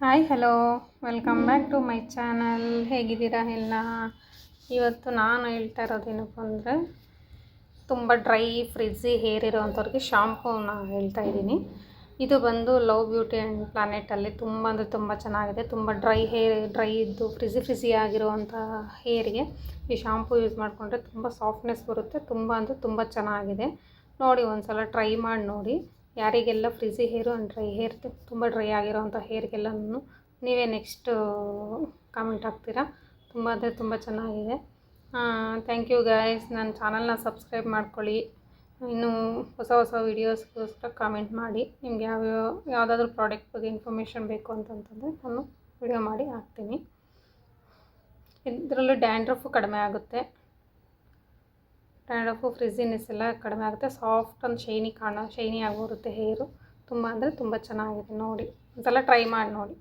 Hi, hello. Welcome back to my channel. ಹೇಗಿದ್ದೀರಾ ಎಲ್ಲ ಇವತ್ತು ನಾನು ಹೇಳ್ತಾ ಇರೋದೇನಪ್ಪ ಅಂದರೆ, ತುಂಬ ಡ್ರೈ ಫ್ರಿಜ್ಜಿ ಹೇರ್ ಇರೋವಂಥವ್ರಿಗೆ ಶಾಂಪೂನ ಹೇಳ್ತಾ ಇದ್ದೀನಿ. ಇದು ಬಂದು ಲವ್ ಬ್ಯೂಟಿ ಆ್ಯಂಡ್ ಪ್ಲಾನೆಟಲ್ಲಿ ತುಂಬ ಅಂದರೆ ತುಂಬ ಚೆನ್ನಾಗಿದೆ. ತುಂಬ ಡ್ರೈ ಹೇರ್, ಡ್ರೈ ಇದ್ದು ಫ್ರಿಜಿ ಫ್ರಿಜಿ ಆಗಿರುವಂಥ ಹೇರಿಗೆ ಈ ಶಾಂಪೂ ಯೂಸ್ ಮಾಡಿಕೊಂಡ್ರೆ ತುಂಬ ಸಾಫ್ಟ್ನೆಸ್ ಬರುತ್ತೆ. ತುಂಬ ಅಂದರೆ ತುಂಬ ಚೆನ್ನಾಗಿದೆ. ನೋಡಿ ಒಂದು ಸಲ ಟ್ರೈ ಮಾಡಿ ನೋಡಿ. ಯಾರಿಗೆಲ್ಲ frizzy hair and dry hair ತುಂಬ ಡ್ರೈ ಆಗಿರೋವಂಥ ಹೇರ್ಗೆಲ್ಲನೂ ನೀವೇ ನೆಕ್ಸ್ಟು ಕಾಮೆಂಟ್ ಹಾಕ್ತೀರಾ? ತುಂಬ ಅಂದರೆ ತುಂಬ ಚೆನ್ನಾಗಿದೆ. ಥ್ಯಾಂಕ್ ಯು ಗಾಯ್ಸ್ ನನ್ನ ಚಾನಲ್ನ ಸಬ್ಸ್ಕ್ರೈಬ್ ಮಾಡ್ಕೊಳ್ಳಿ. ಇನ್ನೂ ಹೊಸ ಹೊಸ ವೀಡಿಯೋಸ್ಗೋಸ್ಕರ ಕಾಮೆಂಟ್ ಮಾಡಿ. ನಿಮ್ಗೆ ಯಾವ್ಯಾವ ಯಾವುದಾದ್ರೂ ಪ್ರಾಡಕ್ಟ್ ಬಗ್ಗೆ ಇನ್ಫಾರ್ಮೇಷನ್ ಬೇಕು ಅಂತಂತಂದರೆ ನಾನು ವಿಡಿಯೋ ಮಾಡಿ ಹಾಕ್ತೀನಿ. ಇದರಲ್ಲೂ ಡ್ಯಾಂಡ್ರಫು ಕಡಿಮೆ ಆಗುತ್ತೆ. ಡ್ಯಾಂಡ್ರಫು ಫ್ರಿಝಿನೆಸ್ ಎಲ್ಲ ಕಡಿಮೆ ಆಗುತ್ತೆ. ಸಾಫ್ಟ್ ಅಂಡ್ ಶೈನಿ ಕಾಣೋ ಶೈನಿ ಆಗೋರುತ್ತೆ ಹೇರು ತುಂಬ ಅಂದರೆ ತುಂಬ ಚೆನ್ನಾಗಿದೆ. ನೋಡಿ, ಒಂದ್ಸಲ ಟ್ರೈ ಮಾಡಿ ನೋಡಿ.